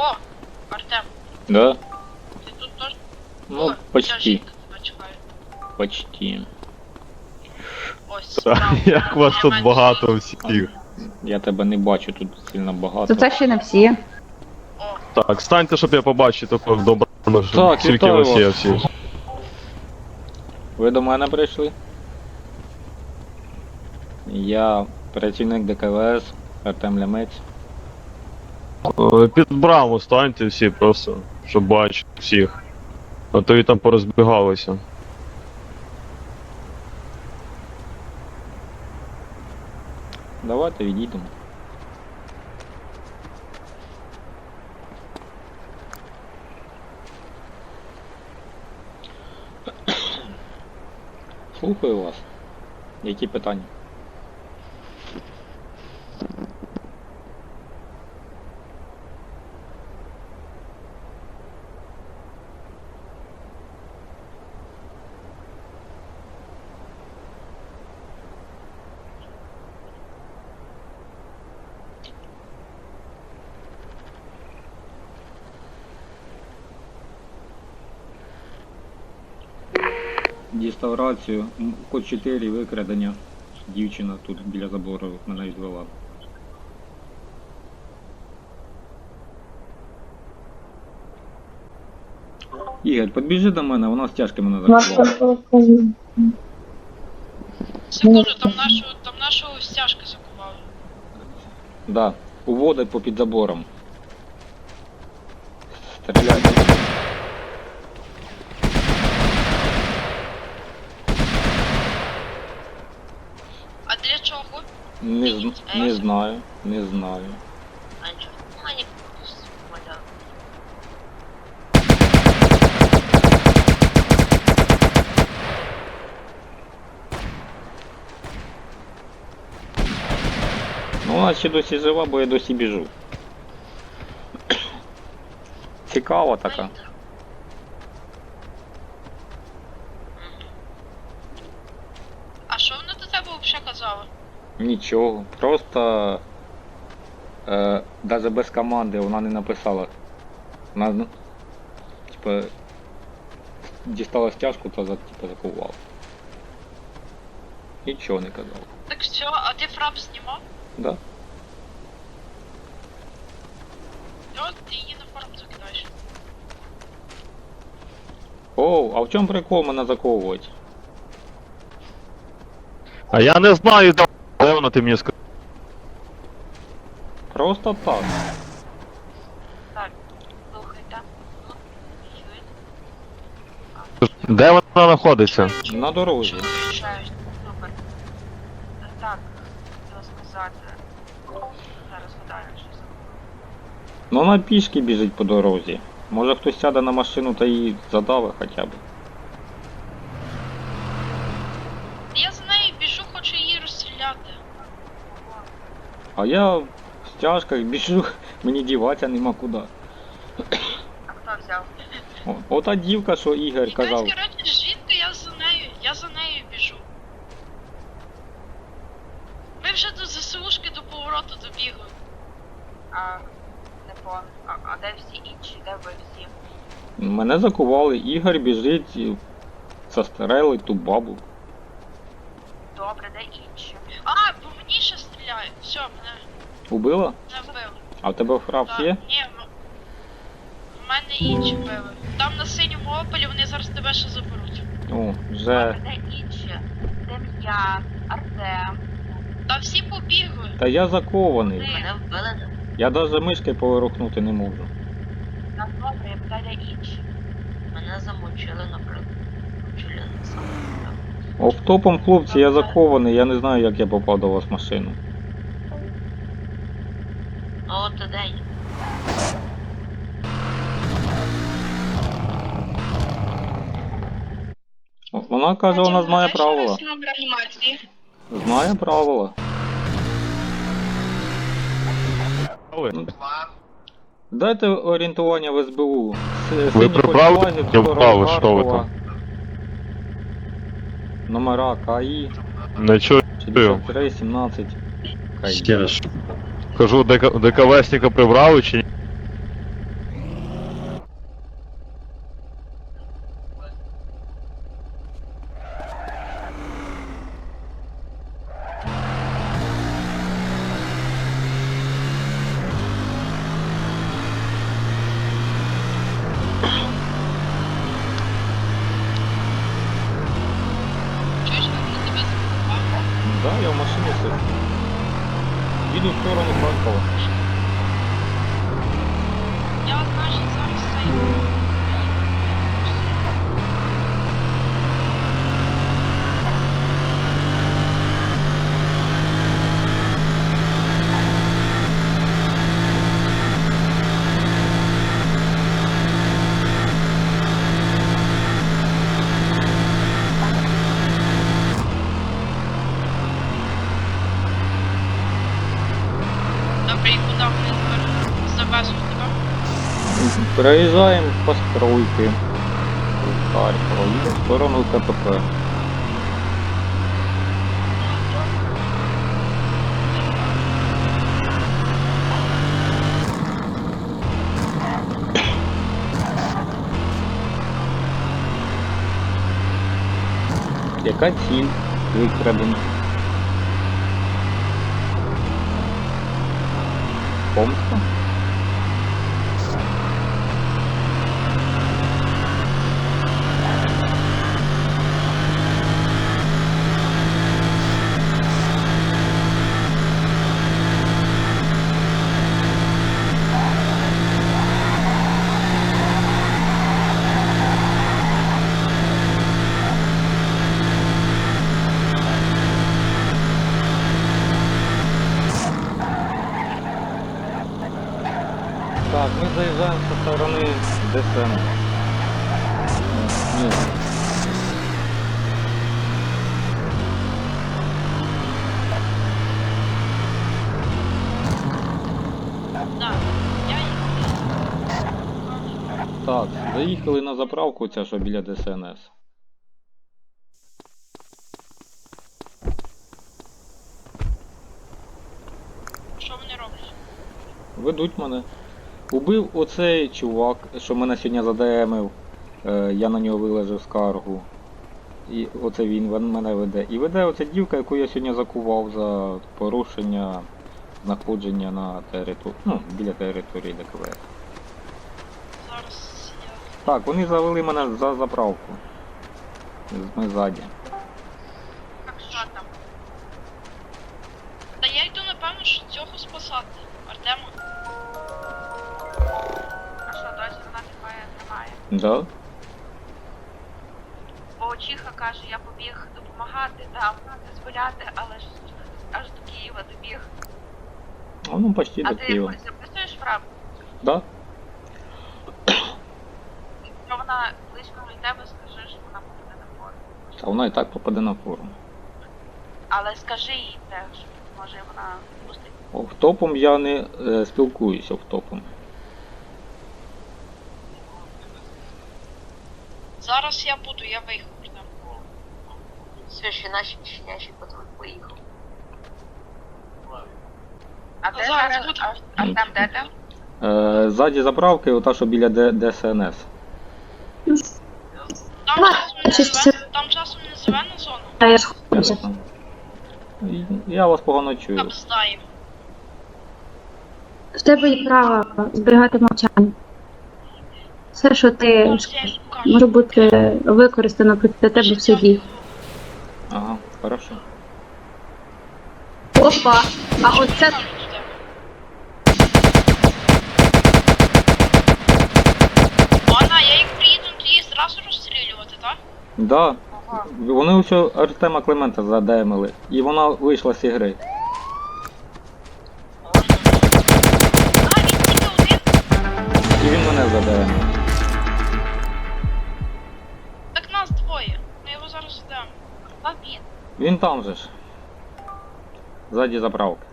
О, Артем, Да? ти тут теж? Ну, О, почти. жінка тебе чекає. Почти. Ось, справа. Як вас тут багато всіх. Я тебе не бачу, тут сильно багато. То це ще не всі. Так, станьте, щоб я побачив таку добре, Так, скільки вітаю вас є вас. всіх. Ви до мене прийшли? Я працівник ДКВС Артем Лямець. Е, Під браму станьте всі просто, щоб бачити всіх. А то і там порозбігалися. Давайте відійдемо. Слухаю вас. Які питання? Дістав рацію, код 4 викрадення. Дівчина тут біля забору мене відвела. Ігор, підбіжи до мене, вона стяжки мене закувала. це дуже там нашого, там нашого стяжки закували. Да, уводить по під забором. Не, з- не знаю, не знаю. А нічого, мені моя. Ну вона ще досі жива, бо я досі біжу. Цікава така. Нічого. Просто е, навіть без команди вона не написала. Вона, ну, типа, дістала стяжку та за, типа, закувала. Нічого не казала. Так все, а ти фрап знімав? Да. І ти її на форум закидаєш. Оу, а в чому прикол мене заковувати? А я не знаю, де вона ти мені скажи. Просто так. Так, слухайте. Ну, чуєте? Де вона знаходиться? На дорозі. Включають. Супер. Так, хотіла сказати. Зараз гадаю, що Ну вона пішки біжить по дорозі. Може хтось сяде на машину та її задаве хоча б. Я за нею біжу, хочу її розстріляти. А я в стяжках біжу, мені діватися нема куди. А хто взяв? О, Ота дівка, що Ігор казав. Якась, коротше, жінка, я за нею, я за нею біжу. Ми вже до ЗСУшки до повороту добігли. А, не по. А, а де всі інші? Де ви всі? Мене закували, Ігор біжить і застрелить ту бабу. Добре, де інші? Стріляють. Все, мене Убила? не вбили. А в тебе фрапс Так, є? Ні, ну, в мене інші били. Там на синьому опелі вони зараз тебе ще заберуть. О, вже. Добре, де інші? Дем'ян, Артем. Та всі побігли. Та я закований. Мене вбили. Я навіть мишки поворухнути не можу. На добре, я питаю, інші? Мене замочили, наприклад. Замочили на самому. Офтопом, хлопці, я закований, я не знаю, як я попав до вас в машину. Ну от де й. О, Вона каже, вона знає правила. Знає правила. Дайте орієнтування в СБУ. Ви синій прибрали? Я дорога вправо, що ви там? Номера КАІ Не чую. 63 17 КАІ. Кажу, ДК ДКВСника прибрали чи ні? Харкова. Я, значить, зараз цей. Добре, і куди вони тепер завезуть тебе? Переїжджаємо по стройки. Харкова, їдемо в сторону КПП. Яка ціль викрадена? Помста? Так, мы заезжаем со. Да. Я їх. Так, заїхали на заправку, ця що біля ДСНС. Що вони роблять? Ведуть мене. Убив оцей чувак, що мене сьогодні задемив. Е, я на нього вилежив скаргу. І оце він він мене веде. І веде оця дівка, яку я сьогодні закував за порушення знаходження на території. Ну, біля території ДКВС. Зараз я. Так, вони завели мене за заправку. Ми ззаді. Як що там? Та я йду, напевно, що цього спасати. Артема. А що, досі вона немає, немає. Да? Бо Очиха каже, я побіг допомагати, там, дозволяти, але ж аж до Києва добіг. А ну почти А до ти Києва. якось записуєш правду? Да? Якщо вона близько від тебе, скажи, що вона попаде на форум. А вона і так попаде на форум. Але скажи їй теж, може вона пустить. Офтопом я не е, спілкуюся офтопом. Зараз я буду, я виїхав там. Все, ще наші щенячий патруль поїхав. А де зараз буду? А там де там? Е, ззаді заправки, ота, що біля Д- ДСНС. Там часом не щось зелена, там часом не зелена зона. А я там. Я вас погано чую. Там знаємо. В тебе є право зберігати мовчання. Все, що ти покажу. може бути використано проти тебе в суді. Ага, хорошо. Опа! А оце Ладно, я їх приїду тоді зразу розстрілювати, так? Да. Ага. Вони усього Артема Климента задемили. І вона вийшла з ігри. А, він тільки один? І він мене задемив. Він там же ж. Ззаді заправки.